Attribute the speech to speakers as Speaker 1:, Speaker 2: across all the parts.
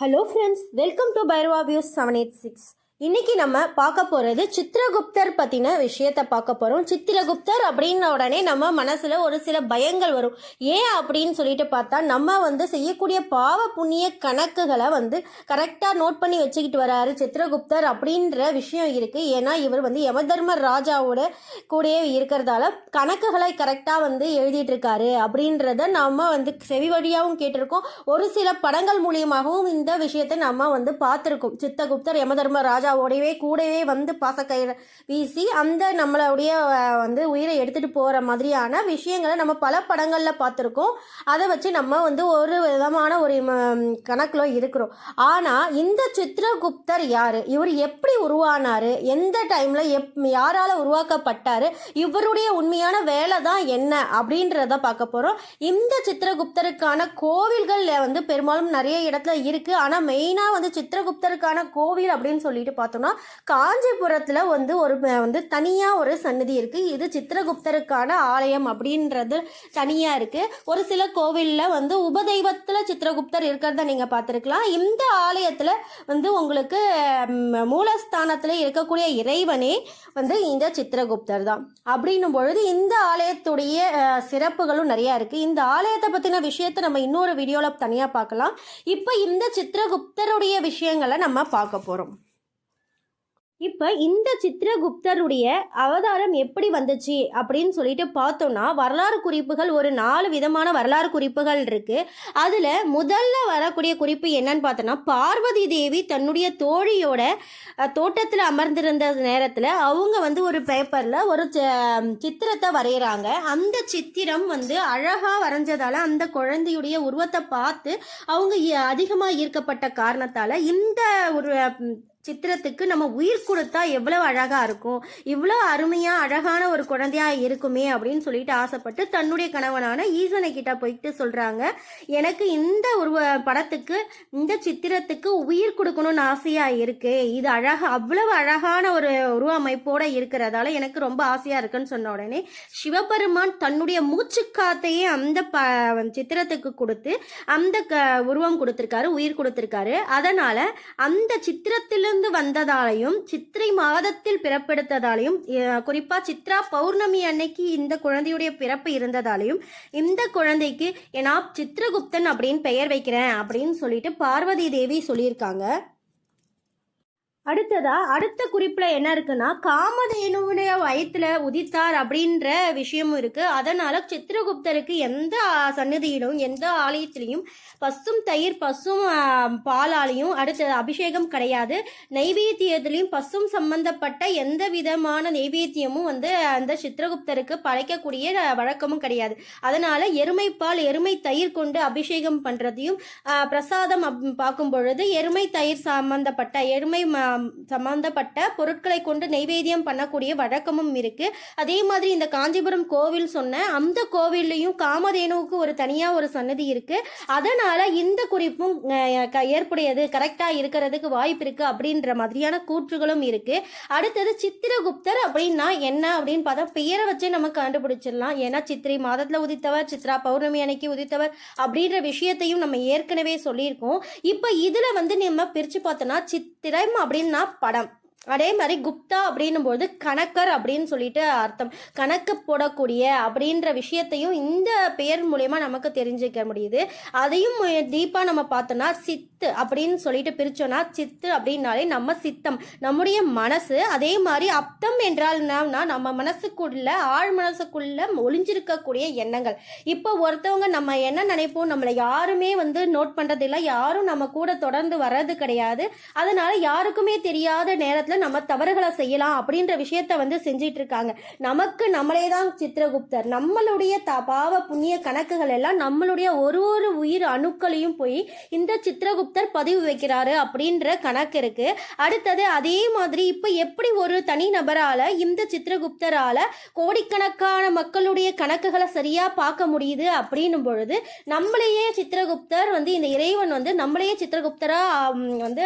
Speaker 1: hello friends welcome to Bhairava views seven eight six இன்னைக்கு நம்ம பார்க்க போகிறது சித்திரகுப்தர் பற்றின விஷயத்த பார்க்க போகிறோம் சித்திரகுப்தர் அப்படின்ன உடனே நம்ம மனசில் ஒரு சில பயங்கள் வரும். ஏன் அப்படின்னு சொல்லிட்டு பார்த்தா நம்ம வந்து செய்யக்கூடிய பாவ புண்ணிய கணக்குகளை வந்து கரெக்டாக நோட் பண்ணி வச்சுக்கிட்டு வராரு சித்திரகுப்தர் அப்படின்ற விஷயம் இருக்குது ஏன்னா இவர் வந்து யமதர்ம ராஜாவோட கூடயே இருக்கிறதால கணக்குகளை கரெக்டாக வந்து எழுதிட்டு இருக்காரு அப்படின்றத நம்ம வந்து செவி வழியாகவும் கேட்டிருக்கோம். ஒரு சில படங்கள் மூலியமாகவும் இந்த விஷயத்தை நம்ம வந்து பார்த்துருக்கோம். சித்தகுப்தர் யமதர்ம ராஜாவோடையவே கூடவே வந்து பாசக்கயிறு வீசி அந்த நம்மளுடைய வந்து உயிரை எடுத்துகிட்டு போகிற மாதிரியான விஷயங்களை நம்ம பல படங்களில் பார்த்துருக்கோம். அதை வச்சு நம்ம வந்து ஒரு விதமான ஒரு கணக்கில் இருக்கிறோம். ஆனால் இந்த சித்திரகுப்தர் யார்? இவர் எப்படி உருவானார்? எந்த டைமில் எப் யாரால் உருவாக்கப்பட்டார்? இவருடைய உண்மையான வேலை தான் என்ன அப்படின்றத பார்க்க போகிறோம் இந்த சித்திரகுப்தருக்கான கோவில்கள் வந்து பெரும்பாலும் நிறைய இடத்துல இருக்குது ஆனால் மெயினாக வந்து சித்திரகுப்தருக்கான கோவில் அப்படின்னு சொல்லிட்டு பார்த்தோம்னா காஞ்சிபுரத்தில் வந்து ஒரு வந்து தனியாக ஒரு சன்னதி இருக்குது இது சித்திரகுப்தருக்கான ஆலயம் அப்படின்றது தனியாக இருக்குது ஒரு சில கோவிலில் வந்து உபதெய்வத்தில் சித்திரகுப்தர் இருக்கிறத நீங்கள் பார்த்துருக்கலாம். இந்த ஆலயத்தில் வந்து உங்களுக்கு மூலஸ்தானத்தில் இருக்கக்கூடிய இறைவனே வந்து இந்த சித்திரகுப்தர் தான். அப்படின்னும் பொழுது இந்த ஆலயத்துடைய சிறப்புகளும் நிறையா இருக்குது இந்த ஆலயத்தை பற்றின விஷயத்தை நம்ம இன்னொரு வீடியோவில் தனியாக பார்க்கலாம். இப்போ இந்த சித்திரகுப்தருடைய விஷயங்களை நம்ம பார்க்க போகிறோம் இப்போ இந்த சித்திரகுப்தருடைய அவதாரம் எப்படி வந்துச்சு அப்படின்னு சொல்லிட்டு பார்த்தோம்னா வரலாறு குறிப்புகள் ஒரு நாலு விதமான வரலாறு குறிப்புகள் இருக்கு. அதில் முதல்ல வரக்கூடிய குறிப்பு என்னன்னு பார்த்தோன்னா பார்வதி தேவி தன்னுடைய தோழியோட தோட்டத்தில் அமர்ந்திருந்த நேரத்தில் அவங்க வந்து ஒரு பேப்பரில் ஒரு சித்திரத்தை வரைகிறாங்க அந்த சித்திரம் வந்து அழகாக வரைஞ்சதால் அந்த குழந்தையுடைய உருவத்தை பார்த்து அவங்க அதிகமாக ஈர்க்கப்பட்ட காரணத்தால் இந்த ஒரு சித்திரத்துக்கு நம்ம உயிர் கொடுத்தா எவ்வளவு அழகாக இருக்கும்? இவ்வளோ அருமையாக அழகான ஒரு குழந்தையாக இருக்குமே அப்படின்னு சொல்லிட்டு ஆசைப்பட்டு தன்னுடைய கணவனான ஈசனை கிட்ட போயிட்டு சொல்கிறாங்க எனக்கு இந்த உருவ படத்துக்கு இந்த சித்திரத்துக்கு உயிர் கொடுக்கணும்னு ஆசையாக இருக்குது இது அழகாக அவ்வளவு அழகான ஒரு உருவமைப்போட இருக்கிறதால எனக்கு ரொம்ப ஆசையாக இருக்குன்னு சொன்ன உடனே சிவபெருமான் தன்னுடைய மூச்சுக்காத்தையே அந்த ப சித்திரத்துக்கு கொடுத்து அந்த க உருவம் கொடுத்துருக்காரு உயிர் கொடுத்துருக்காரு. அதனால் அந்த இருந்து வந்ததாலையும் சித்திரை மாதத்தில் பிறப்பெடுத்ததாலையும் குறிப்பா சித்ரா பௌர்ணமி அன்னைக்கு இந்த குழந்தையுடைய பிறப்பு இருந்ததாலையும் இந்த குழந்தைக்கு ஏன்னா சித்திரகுப்தன் அப்படின்னு பெயர் வைக்கிறேன் அப்படின்னு சொல்லிட்டு பார்வதி தேவி சொல்லியிருக்காங்க. அடுத்ததா அடுத்த குறிப்பில் என்ன இருக்குன்னா காமதேனுடைய வயத்தில் உதித்தார் அப்படின்ற விஷயமும் இருக்குது அதனால் சித்திரகுப்தருக்கு எந்த சன்னதியிலும் எந்த ஆலயத்திலையும் பசும் தயிர் பசும் பாலாலையும் அடுத்தது அபிஷேகம் கிடையாது. நைவேத்தியத்திலையும் பசும் சம்பந்தப்பட்ட எந்த விதமான நைவேத்தியமும் வந்து அந்த சித்திரகுப்தருக்கு படைக்கக்கூடிய வழக்கமும் கிடையாது. அதனால் எருமை பால் எருமை தயிர் கொண்டு அபிஷேகம் பண்ணுறதையும் பிரசாதம் அப்- பார்க்கும் பொழுது எருமை தயிர் சம்பந்தப்பட்ட எருமை சம்பந்தப்பட்ட பொருட்களை கொண்டு நெய்வேத்தியம் பண்ணக்கூடிய வழக்கமும் இருக்கு. அதே மாதிரி இந்த காஞ்சிபுரம் கோவில் சொன்ன அந்த கோவில்லையும் காமதேனுவுக்கு ஒரு தனியா ஒரு சன்னதி இருக்கு. அதனால இந்த குறிப்பும் ஏற்புடையது கரெக்டா இருக்கிறதுக்கு வாய்ப்பு இருக்கு அப்படின்ற மாதிரியான கூற்றுகளும் இருக்கு. அடுத்தது சித்திரகுப்தர் அப்படின்னா என்ன அப்படின்னு பார்த்தா பெயரை வச்சே நம்ம கண்டுபிடிச்சிடலாம். ஏன்னா சித்திரை மாதத்துல உதித்தவர் சித்ரா பௌர்ணமி அன்னைக்கு உதித்தவர் அப்படின்ற விஷயத்தையும் நம்ம ஏற்கனவே சொல்லியிருக்கோம். இப்போ இதுல வந்து நம்ம பிரிச்சு பார்த்தோம்னா சித்திரம் அப்படின்னு படம். அதே மாதிரி குப்தா அப்படின்னும் போது கணக்கர் அப்படின்னு சொல்லிட்டு அர்த்தம். கணக்கு போடக்கூடிய அப்படின்ற விஷயத்தையும் இந்த பெயர் மூலயமா நமக்கு தெரிஞ்சுக்க முடியுது. அதையும் டீப்பாக நம்ம பார்த்தோம்னா சித்து அப்படின்னு சொல்லிட்டு பிரிச்சோம்னா சித்து அப்படின்னாலே நம்ம சித்தம் நம்முடைய மனசு. அதே மாதிரி அப்தம் என்றால் என்னன்னா நம்ம மனசுக்குள்ள ஆழ் மனசுக்குள்ள ஒளிஞ்சிருக்கக்கூடிய எண்ணங்கள். இப்போ ஒருத்தவங்க நம்ம என்ன நினைப்போம்? நம்மளை யாருமே வந்து நோட் பண்றதில்ல. யாரும் நம்ம கூட தொடர்ந்து வர்றது கிடையாது. அதனால யாருக்குமே தெரியாத நேரத்தில் நம்ம தவறுகளை செய்யலாம் அப்படின்ற விஷயத்த வந்து செஞ்சிட்டு இருக்காங்க நமக்கு நம்மளே தான் சித்திரகுப்தர். நம்மளுடைய த பாவ புண்ணிய கணக்குகள் எல்லாம் நம்மளுடைய ஒரு ஒரு உயிர் அணுக்களையும் போய் இந்த சித்திரகுப்தர் பதிவு வைக்கிறாரு அப்படின்ற கணக்கு இருக்கு. அடுத்தது அதே மாதிரி இப்போ எப்படி ஒரு தனி நபரால இந்த சித்திரகுப்தரால கோடிக்கணக்கான மக்களுடைய கணக்குகளை சரியா பார்க்க முடியுது அப்படின்னும் பொழுது நம்மளையே சித்திரகுப்தர் வந்து இந்த இறைவன் வந்து நம்மளையே சித்திரகுப்தரா வந்து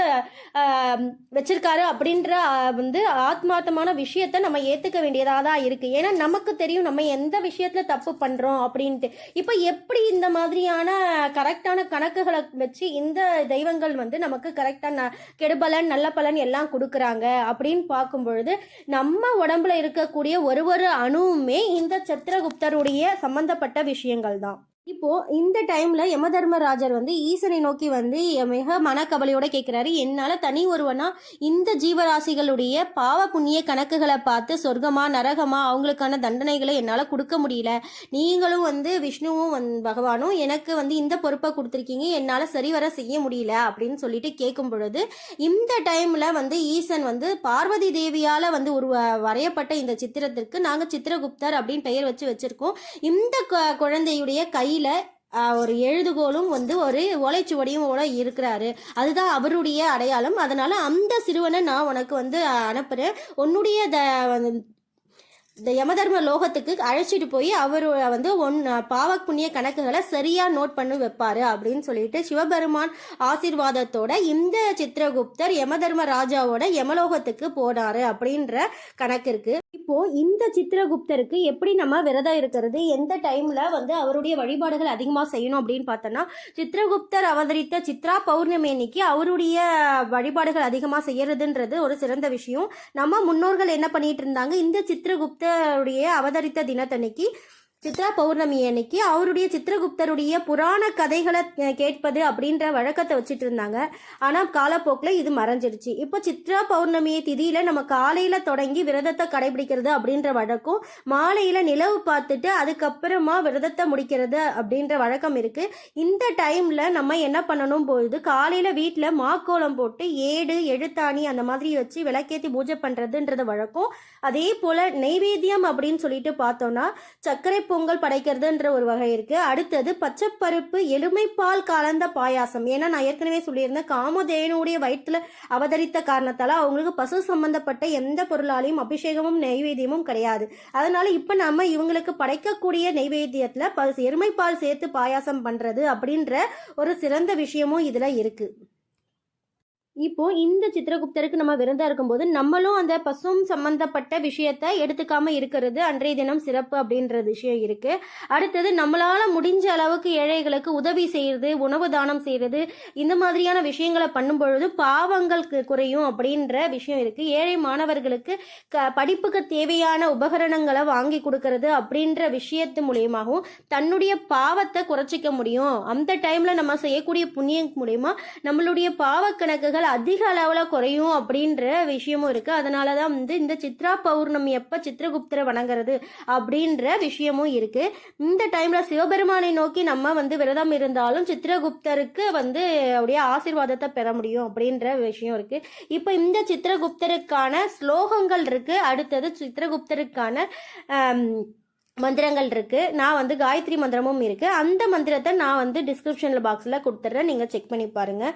Speaker 1: வச்சிருக்காரு அப்படின்ற வந்து ஆத்மார்த்தமான விஷயத்த நம்ம ஏற்றுக்க வேண்டியதாக தான் இருக்குது ஏன்னா நமக்கு தெரியும் நம்ம எந்த விஷயத்தில் தப்பு பண்ணுறோம் அப்படின்ட்டு. இப்போ எப்படி இந்த மாதிரியான கரெக்டான கணக்குகளை வச்சு இந்த தெய்வங்கள் வந்து நமக்கு கரெக்டாக கெடுபலன் நல்ல பலன் எல்லாம் கொடுக்குறாங்க அப்படின்னு பார்க்கும் பொழுது நம்ம உடம்புல இருக்கக்கூடிய ஒரு ஒரு அணுவுமே இந்த சத்திரகுப்தருடைய சம்பந்தப்பட்ட விஷயங்கள் தான் இப்போ இந்த டைம்ல யமதர்மராஜர் வந்து ஈசனை நோக்கி வந்து மிக மனக்கவலையோட கேட்கிறாரு என்னால தனி ஒருவனா இந்த ஜீவராசிகளுடைய பாவ புண்ணிய கணக்குகளை பார்த்து சொர்க்கமா நரகமா அவங்களுக்கான தண்டனைகளை என்னால கொடுக்க முடியல. நீங்களும் வந்து விஷ்ணுவும் வந் பகவானும் எனக்கு வந்து இந்த பொறுப்பை கொடுத்துருக்கீங்க. என்னால சரிவர செய்ய முடியல அப்படின்னு சொல்லிட்டு கேட்கும் பொழுது இந்த டைம்ல வந்து ஈசன் வந்து பார்வதி தேவியால வந்து ஒரு வரையப்பட்ட இந்த சித்திரத்திற்கு நாங்க சித்திரகுப்தர் அப்படின்னு பெயர் வச்சு வச்சிருக்கோம். இந்த கு- குழந்தையுடைய கையில் ஒரு எழுதுகோலும் வந்து ஒரு ஓலைச்சுவடியும் கூட இருக்கிறாரு. அதுதான் அவருடைய அடையாளம். அதனால் அந்த சிறுவனை நான் உனக்கு வந்து அனுப்புகிறேன் உன்னுடைய த இந்த யமதர்ம லோகத்துக்கு அழைச்சிட்டு போய் அவர் வந்து ஒன் பாவ புண்ணிய கணக்குகளை சரியாக நோட் பண்ணி வைப்பார் அப்படின்னு சொல்லிட்டு சிவபெருமான் ஆசீர்வாதத்தோட இந்த சித்திரகுப்தர் யமதர்ம ராஜாவோட யமலோகத்துக்கு போனார் அப்படின்ற கணக்கு இருக்குது இப்போ இந்த சித்திரகுப்தருக்கு எப்படி நம்ம விரதம் இருக்கிறது? எந்த டைம்ல வந்து அவருடைய வழிபாடுகள் அதிகமாக செய்யணும் அப்படின்னு பார்த்தோம்னா சித்திரகுப்தர் அவதரித்த சித்ரா பௌர்ணமி அன்னைக்கு அவருடைய வழிபாடுகள் அதிகமாக செய்யறதுன்றது ஒரு சிறந்த விஷயம். நம்ம முன்னோர்கள் என்ன பண்ணிட்டு இருந்தாங்க? இந்த சித்திரகுப்தருடைய அவதரித்த தினத்தன்னைக்கு சித்ரா பௌர்ணமி அன்னைக்கு அவருடைய சித்திரகுப்தருடைய புராண கதைகளை கேட்பது அப்படின்ற வழக்கத்தை வச்சுட்டு இருந்தாங்க. ஆனால் காலப்போக்கில் இது மறைஞ்சிடுச்சு இப்போ சித்ரா பௌர்ணமி திதியில் நம்ம காலையில் தொடங்கி விரதத்தை கடைபிடிக்கிறது அப்படின்ற வழக்கம் மாலையில் நிலவு பார்த்துட்டு அதுக்கப்புறமா விரதத்தை முடிக்கிறது அப்படின்ற வழக்கம் இருக்குது இந்த டைமில் நம்ம என்ன பண்ணணும் போது காலையில் வீட்டில் மாக்கோலம் போட்டு ஏடு எழுத்தாணி அந்த மாதிரி வச்சு விளக்கேத்தி பூஜை பண்ணுறதுன்றது வழக்கம். அதே போல் நெய்வேத்தியம் அப்படின்னு சொல்லிட்டு பார்த்தோம்னா சர்க்கரை பொங்கல் படைக்கிறதுன்ற ஒரு வகை இருக்குது அடுத்தது பச்சைப்பருப்பு எலுமைப்பால் கலந்த பாயாசம். ஏன்னா நான் ஏற்கனவே சொல்லியிருந்தேன் காமதேனுடைய வயிற்றுல அவதரித்த காரணத்தால் அவங்களுக்கு பசு சம்பந்தப்பட்ட எந்த பொருளாலையும் அபிஷேகமும் நெய்வேத்தியமும் கிடையாது. அதனால் இப்போ நம்ம இவங்களுக்கு படைக்கக்கூடிய நெய்வேத்தியத்தில் ப- எருமைப்பால் சேர்த்து பாயாசம் பண்ணுறது அப்படின்ற ஒரு சிறந்த விஷயமும் இதில் இருக்குது இப்போ இந்த சித்திரகுப்தருக்கு நம்ம விருந்தா இருக்கும்போது நம்மளும் அந்த பசும் சம்பந்தப்பட்ட விஷயத்த எடுத்துக்காம இருக்கிறது அன்றைய தினம் சிறப்பு அப்படின்ற விஷயம் இருக்கு. அடுத்தது நம்மளால முடிஞ்ச அளவுக்கு ஏழைகளுக்கு உதவி செய்யறது உணவு தானம் செய்யறது இந்த மாதிரியான விஷயங்களை பண்ணும் பொழுது பாவங்கள் குறையும் அப்படின்ற விஷயம் இருக்கு. ஏழை மாணவர்களுக்கு க படிப்புக்கு தேவையான உபகரணங்களை வாங்கி கொடுக்கறது அப்படின்ற விஷயத்து மூலியமாகவும் தன்னுடைய பாவத்தை குறைச்சிக்க முடியும். அந்த டைம்ல நம்ம செய்யக்கூடிய புண்ணியம் மூலியமா நம்மளுடைய பாவ கணக்குகள் அதிக அளவில் குறையும் அப்படின்ற விஷயமும் இருக்குது அதனால தான் வந்து இந்த சித்ரா பௌர்ணமி எப்போ சித்திரகுப்தரை வணங்குறது அப்படின்ற விஷயமும் இருக்குது இந்த டைமில் சிவபெருமானை நோக்கி நம்ம வந்து விரதம் இருந்தாலும் சித்திரகுப்தருக்கு வந்து அப்படியே ஆசீர்வாதத்தை பெற முடியும் அப்படின்ற விஷயம் இருக்குது இப்போ இந்த சித்திரகுப்தருக்கான ஸ்லோகங்கள் இருக்குது அடுத்தது சித்திரகுப்தருக்கான மந்திரங்கள் இருக்குது நான் வந்து காயத்ரி மந்திரமும் இருக்குது அந்த மந்திரத்தை நான் வந்து டிஸ்கிரிப்ஷனில் பாக்ஸில் கொடுத்துட்றேன். நீங்கள் செக் பண்ணி பாருங்கள்